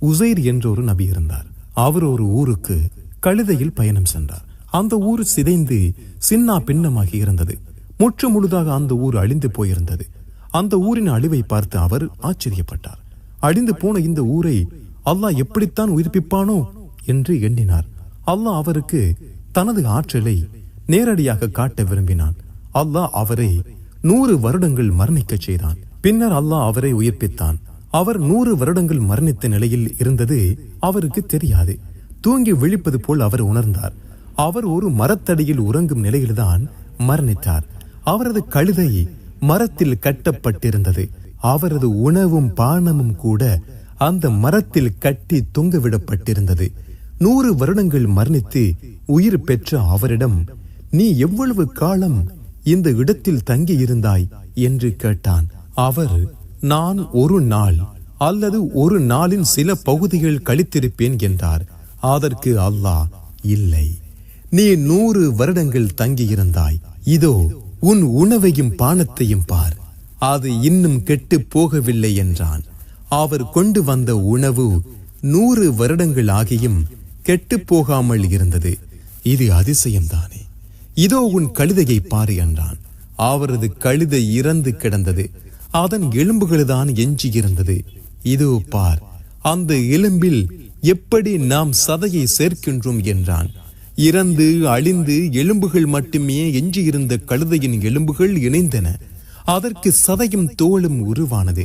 உசைர் என்ற ஒரு நபி இருந்தார். அவர் ஒரு ஊருக்கு கழுதையில் பயணம் சென்றார். அந்த ஊர் சிதைந்து சின்னா பின்னமாகி இருந்தது. முற்று முழுதாக அந்த ஊர் அழிந்து போயிருந்தது. அந்த ஊரின் அழிவை பார்த்து அவர் ஆச்சரியப்பட்டார். அழிந்து போன இந்த ஊரை அல்லாஹ் எப்படித்தான் உயிர்ப்பிப்பானோ என்று எண்ணினார். அல்லாஹ் அவருக்கு தனது ஆற்றலை நேரடியாக காட்ட விரும்பினான். அல்லாஹ் அவரை நூறு வருடங்கள் மரணிக்கச் செய்தான். பின்னர் அல்லாஹ் அவரை உயிர்ப்பித்தான். அவர் நூறு வருடங்கள் மரணித்த நிலையில் இருந்தது அவருக்கு தெரியாது. தூங்கி விழிப்பது போல் அவர் உணர்ந்தார். அவர் ஒரு மரத்தடியில் உறங்கும் நிலையில்தான் மரணித்தார். அவரது கழுதை மரத்தில் கட்டப்பட்டிருந்தது. அவரது உணவும் பானமும் கூட அந்த மரத்தில் கட்டி தொங்கவிடப்பட்டிருந்தது. நூறு வருடங்கள் மரணித்து உயிர் பெற்ற அவரிடம் நீ எவ்வளவு காலம் இந்த இடத்தில் தங்கி இருந்தாய் என்று கேட்டான். அவர் நான் ஒரு நாள் அல்லது ஒரு நாளின் சில பகுதிகள் கழித்திருப்பேன் என்றார். அதற்கு அல்லாஹ் இல்லை நீ நூறு வருடங்கள் தங்கியிருந்தாய். இதோ உன் உணவையும் பானத்தையும் பார். அது இன்னும் கெட்டு போகவில்லை என்றான். அவர் கொண்டு வந்த உணவு நூறு வருடங்கள் ஆகியும் கெட்டு போகாமல் இருந்தது. இது அதிசயம்தானே. இதோ உன் கழுதையை பாரு என்றான். அவரது கழுதை இறந்து கிடந்தது. அதன் எலும்புகள்தான் எஞ்சியிருந்தது இது பார் அந்த எலும்பில் எப்படி நாம் சதையை சேர்க்கின்றோம் என்றான். இறந்து அழிந்து எலும்புகள் மட்டுமே எஞ்சியிருந்த கழுதையின் எலும்புகள் இணைந்தன. அதற்கு சதையும் தோளும் உருவானது.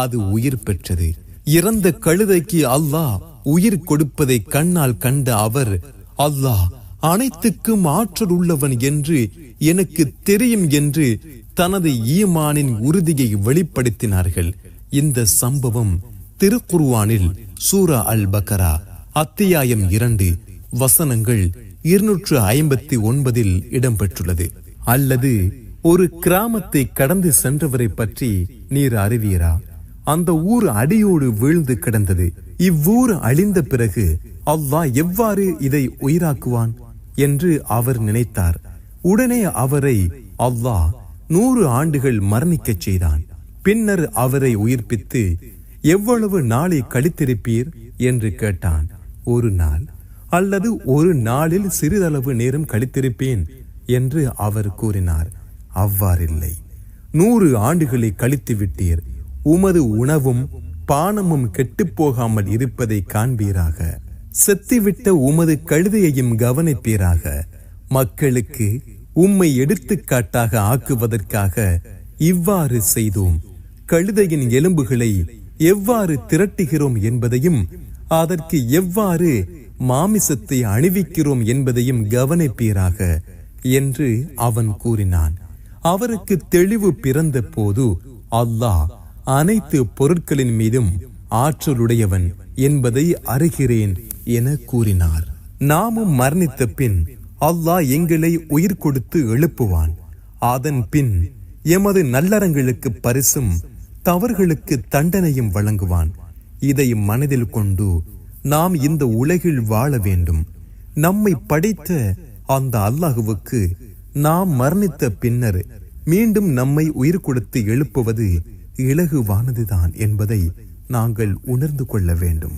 அது உயிர் பெற்றது. இறந்த கழுதைக்கு அல்லாஹ் உயிர் கொடுப்பதை கண்ணால் கண்ட அவர் அல்லாஹ் அனைத்துக்கும் ஆற்றல் உள்ளவன் என்று எனக்கு தெரியும் என்று தனது ஈமானின் உறுதியை வெளிப்படுத்தினார்கள். இந்த சம்பவம் திருக்குர்வானில் சூரா அல் பக்கரா அத்தியாயம் இரண்டு வசனங்கள் இருநூற்று ஐம்பத்தி ஒன்பதில் இடம்பெற்றுள்ளது. அல்லது ஒரு கிராமத்தை கடந்து சென்றவரை பற்றி நீர் அறிவீரா? அந்த ஊர் அடியோடு வீழ்ந்து கிடந்தது. இவ்வூர் அழிந்த பிறகு அல்லாஹ் எவ்வாறு இதை உயிராக்குவான்? என்று அவர் நினைத்தார். உடனே அவரை அல்லாஹ் நூறு ஆண்டுகள் மரணிக்கச் செய்தான். பின்னர் அவரை உயிர்ப்பித்து எவ்வளவு நாளை கழித்திருப்பீர்? என்று கேட்டான். ஒரு நாள் அல்லது ஒரு நாளில் சிறிதளவு நேரம் கழித்திருப்பேன்? என்று அவர் கூறினார். அவ்வாறில்லை. நூறு ஆண்டுகளை கழித்து விட்டீர் உமது உணவும் பானமும் கெட்டுப் போகாமல் இருப்பதை காண்பீராக. செத்திவிட்ட உமது கழுதையையும் கவனிப்பீராக. மக்களுக்கு உம்மை எடுத்துக்காட்டாக ஆக்குவதற்காக இவ்வாறு செய்தோம். கழுதையின் எலும்புகளை எவ்வாறு திரட்டுகிறோம் என்பதையும் அதற்கு எவ்வாறு மாமிசத்தை அணிவிக்கிறோம் என்பதையும் கவனிப்பீராக என்று அவன் கூறினான். அவருக்கு தெளிவு பிறந்த போது அல்லாஹ் அனைத்து பொருட்களின் மீதும் ஆற்றலுடையவன் என்பதை அறிகிறேன் என கூறினார். நாமும் மரணித்த பின் அல்லாஹ் எங்களை உயிர் கொடுத்து எழுப்புவான். அதன் பின் எமது நல்லறங்களுக்கு பரிசும் தவறுகளுக்கு தண்டனையும் வழங்குவான். இதை மனதில் கொண்டு நாம் இந்த உலகில் வாழ வேண்டும். நம்மை படைத்த அந்த அல்லாஹுவுக்கு நாம் மரணித்த பின்னர் மீண்டும் நம்மை உயிர் கொடுத்து எழுப்புவது இலகுவானதுதான் என்பதை நாங்கள் உணர்ந்து கொள்ள வேண்டும்.